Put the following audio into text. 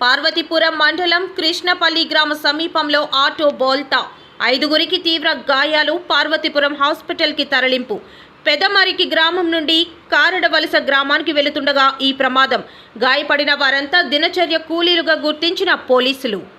పార్వతీపురం మండలం కృష్ణపల్లి గ్రామ సమీపంలో ఆటో బోల్తా. ఐదుగురికి తీవ్ర గాయాలు పార్వతీపురం హాస్పిటల్కి తరలింపు. పెదమరికి గ్రామం నుండి కారడవలస గ్రామానికి వెళుతుండగా ఈ ప్రమాదం. గాయపడిన వారంతా దినచర్య కూలీలుగా గుర్తించిన పోలీసులు.